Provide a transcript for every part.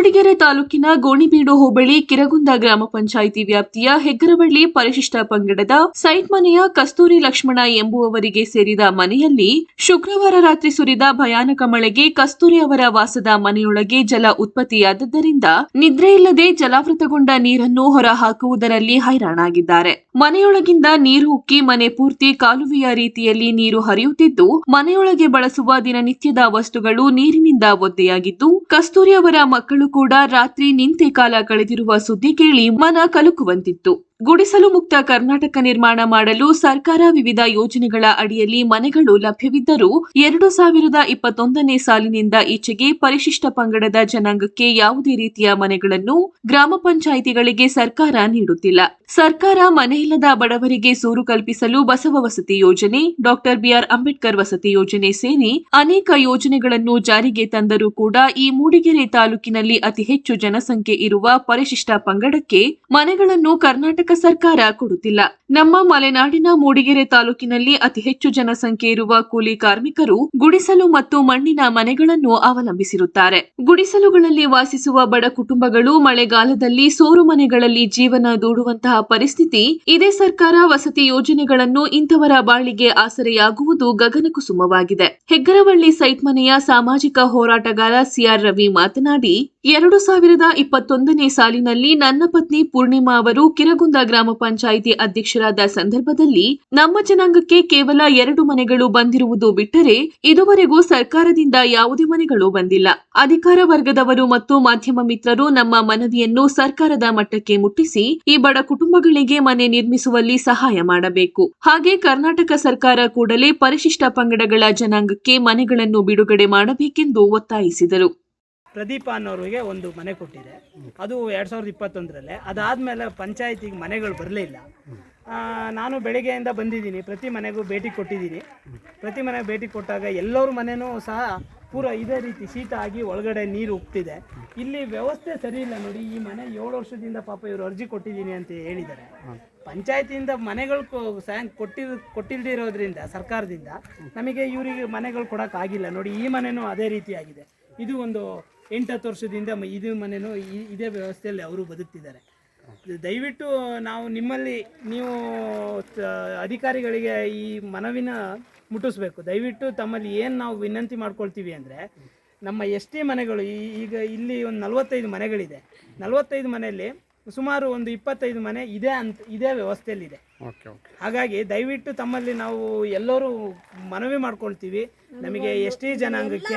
ಮೂಡಿಗೆರೆ ತಾಲೂಕಿನ ಗೋಣಿಬೀಡು ಹೋಬಳಿ ಕಿರಗುಂದ ಗ್ರಾಮ ಪಂಚಾಯಿತಿ ವ್ಯಾಪ್ತಿಯ ಹೆಗ್ಗರವಳ್ಳಿ ಪರಿಶಿಷ್ಟ ಪಂಗಡದ ಸೈಟ್ ಮನೆಯ ಕಸ್ತೂರಿ ಲಕ್ಷ್ಮಣ ಎಂಬುವವರಿಗೆ ಸೇರಿದ ಮನೆಯಲ್ಲಿ ಶುಕ್ರವಾರ ರಾತ್ರಿ ಸುರಿದ ಭಯಾನಕ ಮಳೆಗೆ ಕಸ್ತೂರಿ ಅವರ ವಾಸದ ಮನೆಯೊಳಗೆ ಜಲ ಉತ್ಪತ್ತಿಯಾದದ್ದರಿಂದ ನಿದ್ರೆಯಿಲ್ಲದೆ ಜಲಾವೃತಗೊಂಡ ನೀರನ್ನು ಹೊರಹಾಕುವುದರಲ್ಲಿ ಹೈರಾಣಾಗಿದ್ದಾರೆ. ಮನೆಯೊಳಗಿಂದ ನೀರು ಉಕ್ಕಿ ಮನೆ ಪೂರ್ತಿ ಕಾಲುವೆಯ ರೀತಿಯಲ್ಲಿ ನೀರು ಹರಿಯುತ್ತಿದ್ದು, ಮನೆಯೊಳಗೆ ಬಳಸುವ ದಿನನಿತ್ಯದ ವಸ್ತುಗಳು ನೀರಿನಿಂದ ಒದ್ದೆಯಾಗಿದ್ದು, ಕಸ್ತೂರಿ ಅವರ ಮಕ್ಕಳು ಕೂಡ ರಾತ್ರಿ ನಿಂತೆ ಕಾಲ ಕಳೆದಿರುವ ಸುದ್ದಿ ಕೇಳಿ ಮನ ಕಲುಕುವಂತಿತ್ತು. ಗುಡಿಸಲು ಮುಕ್ತ ಕರ್ನಾಟಕ ನಿರ್ಮಾಣ ಮಾಡಲು ಸರ್ಕಾರ ವಿವಿಧ ಯೋಜನೆಗಳ ಅಡಿಯಲ್ಲಿ ಮನೆಗಳು ಲಭ್ಯವಿದ್ದರೂ ಎರಡು ಸಾವಿರದ ಇಪ್ಪತ್ತೊಂದನೇ ಸಾಲಿನಿಂದ ಈಚೆಗೆ ಪರಿಶಿಷ್ಟ ಪಂಗಡದ ಜನಾಂಗಕ್ಕೆ ಯಾವುದೇ ರೀತಿಯ ಮನೆಗಳನ್ನು ಗ್ರಾಮ ಪಂಚಾಯಿತಿಗಳಿಗೆ ಸರ್ಕಾರ ನೀಡುತ್ತಿಲ್ಲ. ಸರ್ಕಾರ ಮನೆಯಿಲ್ಲದ ಬಡವರಿಗೆ ಸೂರು ಕಲ್ಪಿಸಲು ಬಸವ ವಸತಿ ಯೋಜನೆ, ಡಾಕ್ಟರ್ ಬಿಆರ್ ಅಂಬೇಡ್ಕರ್ ವಸತಿ ಯೋಜನೆ ಸೇರಿ ಅನೇಕ ಯೋಜನೆಗಳನ್ನು ಜಾರಿಗೆ ತಂದರೂ ಕೂಡ ಈ ಮೂಡಿಗೆರೆ ತಾಲೂಕಿನಲ್ಲಿ ಅತಿ ಹೆಚ್ಚು ಜನಸಂಖ್ಯೆ ಇರುವ ಪರಿಶಿಷ್ಟ ಪಂಗಡಕ್ಕೆ ಮನೆಗಳನ್ನು ಕರ್ನಾಟಕ ಸರ್ಕಾರ ಕೊಡುತ್ತಿಲ್ಲ. ನಮ್ಮ ಮಲೆನಾಡಿನ ಮೂಡಿಗೆರೆ ತಾಲೂಕಿನಲ್ಲಿ ಅತಿ ಹೆಚ್ಚು ಜನಸಂಖ್ಯೆ ಇರುವ ಕೂಲಿ ಕಾರ್ಮಿಕರು ಗುಡಿಸಲು ಮತ್ತು ಮಣ್ಣಿನ ಮನೆಗಳನ್ನು ಅವಲಂಬಿಸಿರುತ್ತಾರೆ. ಗುಡಿಸಲುಗಳಲ್ಲಿ ವಾಸಿಸುವ ಬಡ ಕುಟುಂಬಗಳು ಮಳೆಗಾಲದಲ್ಲಿ ಸೋರು ಮನೆಗಳಲ್ಲಿ ಜೀವನ ದೂಡುವಂತಹ ಪರಿಸ್ಥಿತಿ ಇದೇ ಸರ್ಕಾರ ವಸತಿ ಯೋಜನೆಗಳನ್ನು ಇಂಥವರ ಬಾಳಿಗೆ ಆಸರೆಯಾಗುವುದು ಗಗನಕುಸುಮವಾಗಿದೆ. ಹೆಗ್ಗರವಳ್ಳಿ ಸೈಟ್ ಮನೆಯ ಸಾಮಾಜಿಕ ಹೋರಾಟಗಾರ ಸಿಆರ್ ರವಿ ಮಾತನಾಡಿ, ಎರಡು ಸಾವಿರದ ಇಪ್ಪತ್ತೊಂದನೇ ಸಾಲಿನಲ್ಲಿ ನನ್ನ ಪತ್ನಿ ಪೂರ್ಣಿಮಾ ಅವರು ಕಿರಗುಂದ ಗ್ರಾಮ ಪಂಚಾಯಿತಿ ಅಧ್ಯಕ್ಷರಾದ ಸಂದರ್ಭದಲ್ಲಿ ನಮ್ಮ ಜನಾಂಗಕ್ಕೆ ಕೇವಲ ಎರಡು ಮನೆಗಳು ಬಂದಿರುವುದು ಬಿಟ್ಟರೆ ಇದುವರೆಗೂ ಸರ್ಕಾರದಿಂದ ಯಾವುದೇ ಮನೆಗಳು ಬಂದಿಲ್ಲ. ಅಧಿಕಾರ ವರ್ಗದವರು ಮತ್ತು ಮಾಧ್ಯಮ ಮಿತ್ರರು ನಮ್ಮ ಮನವಿಯನ್ನು ಸರ್ಕಾರದ ಮಟ್ಟಕ್ಕೆ ಮುಟ್ಟಿಸಿ ಈ ಬಡ ಕುಟುಂಬಗಳಿಗೆ ಮನೆ ನಿರ್ಮಿಸುವಲ್ಲಿ ಸಹಾಯ ಮಾಡಬೇಕು. ಹಾಗೆ ಕರ್ನಾಟಕ ಸರ್ಕಾರ ಕೂಡಲೇ ಪರಿಶಿಷ್ಟ ಪಂಗಡಗಳ ಜನಾಂಗಕ್ಕೆ ಮನೆಗಳನ್ನು ಬಿಡುಗಡೆ ಮಾಡಬೇಕೆಂದು ಒತ್ತಾಯಿಸಿದರು. ಪ್ರದೀಪ ಅನ್ನೋರಿಗೆ ಒಂದು ಮನೆ ಕೊಟ್ಟಿದೆ. ಅದು ಎರಡು ಸಾವಿರದ ಇಪ್ಪತ್ತೊಂದರಲ್ಲೇ. ಅದಾದಮೇಲೆ ಪಂಚಾಯತಿಗೆ ಮನೆಗಳು ಬರಲಿಲ್ಲ. ನಾನು ಬೆಳಿಗ್ಗೆಯಿಂದ ಬಂದಿದ್ದೀನಿ. ಪ್ರತಿ ಮನೆಗೂ ಭೇಟಿ ಕೊಟ್ಟಿದ್ದೀನಿ. ಪ್ರತಿ ಮನೆಗೆ ಭೇಟಿ ಕೊಟ್ಟಾಗ ಎಲ್ಲರ ಮನೆಯೂ ಸಹ ಪೂರ ಇದೇ ರೀತಿ ಶೀತ ಆಗಿ ಒಳಗಡೆ ನೀರು ಉಕ್ತಿದೆ. ಇಲ್ಲಿ ವ್ಯವಸ್ಥೆ ಸರಿ ಇಲ್ಲ ನೋಡಿ, ಈ ಮನೆ ಏಳು ವರ್ಷದಿಂದ ಪಾಪ ಇವರು ಅರ್ಜಿ ಕೊಟ್ಟಿದ್ದೀನಿ ಅಂತ ಹೇಳಿದ್ದಾರೆ. ಪಂಚಾಯತಿಯಿಂದ ಮನೆಗಳು ಸ್ಯಾಂಕ್ ಕೊಟ್ಟಿರ್, ಕೊಟ್ಟಿಲ್ದಿರೋದ್ರಿಂದ, ಸರ್ಕಾರದಿಂದ ನಮಗೆ ಇವರಿಗೆ ಮನೆಗಳು ಕೊಡೋಕ್ಕಾಗಿಲ್ಲ. ನೋಡಿ, ಈ ಮನೆಯೂ ಅದೇ ರೀತಿಯಾಗಿದೆ ಇದು ಒಂದು ಎಂಟು ಹತ್ತು ವರ್ಷದಿಂದ ಮ- ಇದು ಮನೆಯೂ ಇದೇ ವ್ಯವಸ್ಥೆಯಲ್ಲಿ ಅವರು ಬದುಕ್ತಿದ್ದಾರೆ. ದಯವಿಟ್ಟು ನಾವು ನಿಮ್ಮಲ್ಲಿ ನೀವು ಅಧಿಕಾರಿಗಳಿಗೆ ಈ ಮನವಿನ ಮುಟ್ಟಿಸ್ಬೇಕು. ದಯವಿಟ್ಟು ತಮ್ಮಲ್ಲಿ ಏನು ನಾವು ವಿನಂತಿ ಮಾಡ್ಕೊಳ್ತೀವಿ ಅಂದರೆ ನಮ್ಮ ಎಷ್ಟೇ ಮನೆಗಳು ಈಗ ಇಲ್ಲಿ ಒಂದು ನಲವತ್ತೈದು ಮನೆಗಳಿದೆ. ನಲವತ್ತೈದು ಮನೆಯಲ್ಲಿ ಸುಮಾರು ಒಂದು ಇಪ್ಪತ್ತೈದು ಮನೆ ಇದೇ ಅಂತ ಇದೇ ವ್ಯವಸ್ಥೆಯಲ್ಲಿದೆ. Okay okay. ಹಾಗಾಗಿ ದಯವಿಟ್ಟು ತಮ್ಮಲ್ಲಿ ನಾವು ಎಲ್ಲರೂ ಮನವಿ ಮಾಡ್ಕೊಳ್ತೀವಿ. ನಮಗೆ ಎಸ್ ಟಿ ಜನಾಂಗಕ್ಕೆ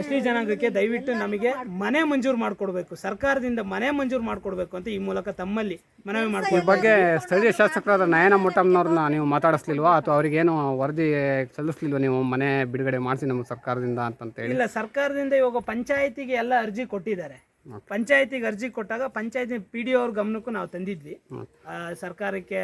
ಎಸ್ ಟಿ ಜನಾಂಗಕ್ಕೆ ದಯವಿಟ್ಟು ನಮಗೆ ಮನೆ ಮಂಜೂರು ಮಾಡಿಕೊಡ್ಬೇಕು. ಸರ್ಕಾರದಿಂದ ಮನೆ ಮಂಜೂರು ಮಾಡಿಕೊಡ್ಬೇಕು ಅಂತ ಈ ಮೂಲಕ ತಮ್ಮಲ್ಲಿ ಮನವಿ ಈ ಮಾಡ್ಕೊಳ್ಬೇಕು ಬಗ್ಗೆ ಸ್ಥಳೀಯ ಶಾಸಕರಾದ ನಯನ ಮೊಟ್ಟಮ್ನವ್ರನ್ನ ನೀವು ಮಾತಾಡಿಸ್ಲಿಲ್ವಾ? ಅಥವಾ ಅವ್ರಿಗೇನು ವರದಿ ಸಲ್ಲಿಸ್ಲಿಲ್ವಾ ನೀವು? ಮನೆ ಬಿಡುಗಡೆ ಮಾಡಿಸಿ ನಮ್ಮ ಸರ್ಕಾರದಿಂದ ಅಂತಂತ ಹೇಳಿ ಇಲ್ಲ ಸರ್ಕಾರದಿಂದ ಇವಾಗ ಪಂಚಾಯತಿಗೆ ಎಲ್ಲ ಅರ್ಜಿ ಕೊಟ್ಟಿದ್ದಾರೆ. ಪಂಚಾಯತಿಗೆ ಅರ್ಜಿ ಕೊಟ್ಟಾಗ ಪಂಚಾಯತಿ ಪಿ ಡಿ ಅವ್ರ ಗಮನಕ್ಕೂ ನಾವು ತಂದಿದ್ವಿ. ಆ, ಸರ್ಕಾರಕ್ಕೆ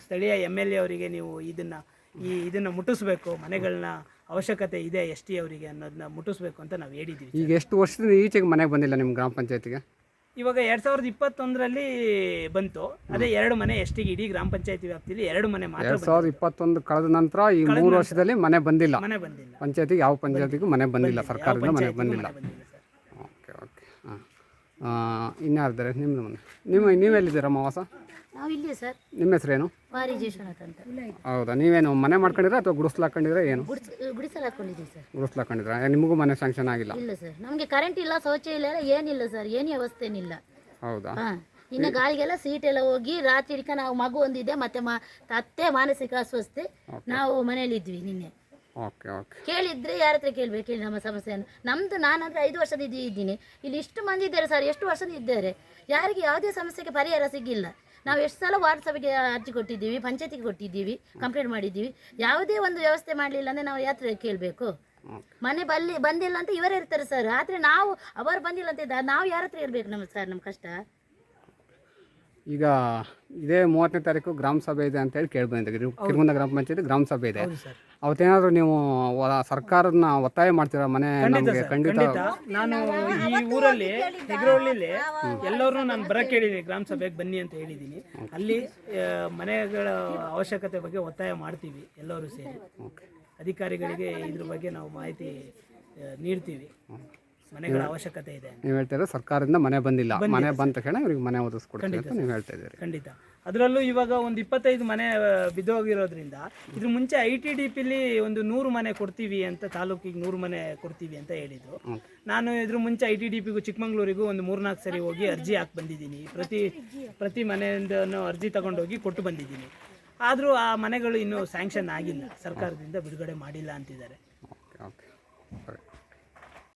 ಸ್ಥಳೀಯ ಎಂ ಎಲ್ ಎ ಅವರಿಗೆ ನೀವು ಇದನ್ನ ಈ ಇದನ್ನ ಮುಟ್ಟಿಸ್ಬೇಕು ಮನೆಗಳನ್ನ ಅವಶ್ಯಕತೆ ಇದೆ ಎಸ್ ಟಿ ಅವರಿಗೆ ಅನ್ನೋದನ್ನ ಮುಟ್ಟಿಸ್ಬೇಕು ಅಂತ ನಾವು ಹೇಳಿದ್ವಿ. ಈಗ ಎಷ್ಟು ವರ್ಷದಿಂದ ಈಚೆಗೆ ಮನೆಗೆ ಬಂದಿಲ್ಲ ನಿಮ್ಮ ಗ್ರಾಮ ಪಂಚಾಯತಿಗೆ? ಇವಾಗ ಎರಡ್ ಸಾವಿರದ ಇಪ್ಪತ್ತೊಂದರಲ್ಲಿ ಬಂತು. ಅದೇ ಎರಡು ಮನೆ ಎಷ್ಟಿಗೆ ಇಡೀ ಗ್ರಾಮ ಪಂಚಾಯತಿ ವ್ಯಾಪ್ತಿಯಲ್ಲಿ ಎರಡು ಮನೆ ಮಾತ್ರ ಎರಡು ಸಾವಿರದ ಇಪ್ಪತ್ತೊಂದು ಕಳೆದ ನಂತರ ಈ ಮೂರು ವರ್ಷದಲ್ಲಿ ಮನೆ ಬಂದಿಲ್ಲ. ಮನೆ ಬಂದಿಲ್ಲ. ಪಂಚಾಯತಿಗೆ ಯಾವ ಪಂಚಾಯತಿಗೂ ಮನೆ ಬಂದಿಲ್ಲ. ಸರ್ಕಾರದಿಂದ ಮನೆ ಬಂದಿಲ್ಲ ಮನೆ ಬಂದಿಲ್ಲ ಸರ್ ಓಕೆ ಓಕೆ ಹಾಂ ನಿಮ್ಮ ನಿಮ್ಮ ಮನೆ. ನಿಮ್ಮ ನೀವೆಲ್ಲಿದ್ದೀರಮ್ಮ ವಾಸ ನಾವು ಇಲ್ಲಿ ಸರ್. ನಿಮ್ಮ ಹೆಸರೇನು? ಅಂತ ಹೌದಾ ನೀವೇನು ಮನೆ ಮಾಡ್ಕೊಂಡಿರಾ ಅಥವಾ ಗುಡಿಸ್ಲು ಹಾಕೊಂಡಿದ್ರೆ ಏನು? ಗುಡಿಸ್ ಗುಡಿಸಲು ಹಾಕೊಂಡಿದ್ದೀವಿ ಸರ್. ಗುಡಿಸ್ಲು ಹಾಕೊಂಡಿದ್ರಾ ನಿಮಗೂ ಮನೆ ಸ್ಯಾಂಕ್ಷನ್ ಆಗಿಲ್ಲ? ಇಲ್ಲ ಸರ್. ನಮಗೆ ಕರೆಂಟ್ ಇಲ್ಲ ಶೌಚ ಇಲ್ಲ ಏನಿಲ್ಲ ಸರ್. ಏನು ವ್ಯವಸ್ಥೆನಿಲ್ಲ ಹೌದಾ? ಹಾಂ ಇನ್ನು ಗಾಳಿಗೆಲ್ಲ ಸೀಟ್ ಎಲ್ಲ ಹೋಗಿ ರಾತ್ರಿ ನಾವು ಮಗು ಒಂದಿದೆ ಮತ್ತೆ ಮಾ ಅತ್ತೆ ಮಾನಸಿಕ ಅಸ್ವಸ್ಥೆ. ನಾವು ಮನೆಯಲ್ಲಿದ್ವಿ ನಿನ್ನೆ. ಓಕೆ ಓಕೆ ಕೇಳಿದ್ರೆ ಯಾರ ಹತ್ರ ಕೇಳ್ಬೇಕು? ಹೇಳಿ ನಮ್ಮ ಸಮಸ್ಯೆಯನ್ನು. ನಮ್ದು ನಾನಂದ್ರೆ ಐದು ವರ್ಷದ ಇದ್ದು ಇದ್ದೀನಿ. ಇಲ್ಲಿ ಇಷ್ಟು ಮಂದಿ ಇದ್ದಾರೆ ಸರ್ ಎಷ್ಟು ವರ್ಷದ ಇದ್ದಾರೆ? ಯಾರಿಗೆ ಯಾವುದೇ ಸಮಸ್ಯೆಗೆ ಪರಿಹಾರ ಸಿಗಿಲ್ಲ. ನಾವು ಎಷ್ಟು ಸಲ ವಾರ್ಡ್ ಸಭೆಗೆ ಅರ್ಜಿ ಕೊಟ್ಟಿದ್ದೀವಿ ಪಂಚಾಯತಿಗೆ ಕೊಟ್ಟಿದ್ದೀವಿ ಕಂಪ್ಲೇಂಟ್ ಮಾಡಿದ್ದೀವಿ. ಯಾವುದೇ ಒಂದು ವ್ಯವಸ್ಥೆ ಮಾಡಲಿಲ್ಲ ಅಂದರೆ ನಾವು ಯಾತ್ರ ಕೇಳಬೇಕು? ಮನೆ ಬಲ್ಲಿ ಬಂದಿಲ್ಲ ಅಂತ ಇವರೇ ಇರ್ತಾರೆ ಸರ್. ಆದರೆ ನಾವು ಅವರು ಬಂದಿಲ್ಲ ಅಂತ ಇದ್ದ ನಾವು ಯಾರ ಹತ್ರ ಹೇಳ್ಬೇಕು ನಮ್ಮ ಸರ್ ನಮ್ಮ ಕಷ್ಟ? ಈಗ ಇದೇ ಮೂವತ್ತನೇ ತಾರೀಕು ಗ್ರಾಮ ಸಭೆ ಇದೆ ಅಂತ ಹೇಳಿ ಕೇಳಿ ಬಂದಿದೆ ಕಿರುಗುಂದ ಗ್ರಾಮ ಪಂಚಾಯತಿ ಗ್ರಾಮ ಸಭೆ ಇದೆ. ಅವತ್ತೇನಾದರೂ ನೀವು ಸರ್ಕಾರನ ಒತ್ತಾಯ ಮಾಡ್ತೀರಾ ಮನೆ ನಮಗೆ? ಖಂಡಿತ. ನಾನು ಈ ಊರಲ್ಲಿ ಹೆಗ್ರೋಳಿಲಿ ಎಲ್ಲರೂ ನಾನು ಬರಕ್ಕೆ ಹೇಳಿದ್ದೀನಿ ಗ್ರಾಮ ಸಭೆಗೆ ಬನ್ನಿ ಅಂತ ಹೇಳಿದ್ದೀನಿ. ಅಲ್ಲಿ ಮನೆಗಳ ಅವಶ್ಯಕತೆ ಬಗ್ಗೆ ಒತ್ತಾಯ ಮಾಡ್ತೀವಿ ಎಲ್ಲರೂ ಸೇರಿ. ಅಧಿಕಾರಿಗಳಿಗೆ ಇದ್ರ ಬಗ್ಗೆ ನಾವು ಮಾಹಿತಿ ನೀಡ್ತೀವಿ. ಮನೆಗಳ ಅವಶ್ಯಕತೆ ಇದೆ ನೀವು ಹೇಳ್ತಾ ಸರ್ಕಾರದಿಂದ ಮನೆ ಬಂದಿಲ್ಲ. ಮನೆ ಬಂದ ತಕ್ಷಣ ಇವ್ರಿಗೆ ಮನೆ ಒದಗಿಸ್ಕೊಡ್ತೀವಿ ಅಂತ ನೀವು ಹೇಳ್ತಾ ಇದ್ದೀರಿ. ಖಂಡಿತ. ಅದರಲ್ಲೂ ಇವಾಗ ಒಂದು ಇಪ್ಪತ್ತೈದು ಮನೆ ಬಿದ್ದು ಬಿದ್ದೋಗಿರೋದ್ರಿಂದ ಇದ್ರ ಮುಂಚೆ ಐ ಟಿ ಡಿ ಪಿಲಿ ಒಂದು ನೂರು ಮನೆ ಕೊಡ್ತೀವಿ ಅಂತ ತಾಲೂಕಿಗೆ ನೂರು ಮನೆ ಕೊಡ್ತೀವಿ ಅಂತ ಹೇಳಿದ್ರು. ನಾನು ಇದ್ರ ಮುಂಚೆ ಐ ಟಿ ಡಿ ಪಿಗೂ ಚಿಕ್ಕಮಂಗ್ಳೂರಿಗೂ ಒಂದು ಮೂರ್ನಾಲ್ಕು ಸರಿ ಹೋಗಿ ಅರ್ಜಿ ಹಾಕಿ ಬಂದಿದ್ದೀನಿ. ಪ್ರತಿ ಪ್ರತಿ ಮನೆಯಿಂದನೂ ಅರ್ಜಿ ತಗೊಂಡೋಗಿ ಕೊಟ್ಟು ಬಂದಿದ್ದೀನಿ. ಆದರೂ ಆ ಮನೆಗಳು ಇನ್ನೂ ಸ್ಯಾಂಕ್ಷನ್ ಆಗಿಲ್ಲ. ಸರ್ಕಾರದಿಂದ ಬಿಡುಗಡೆ ಮಾಡಿಲ್ಲ ಅಂತಿದ್ದಾರೆ.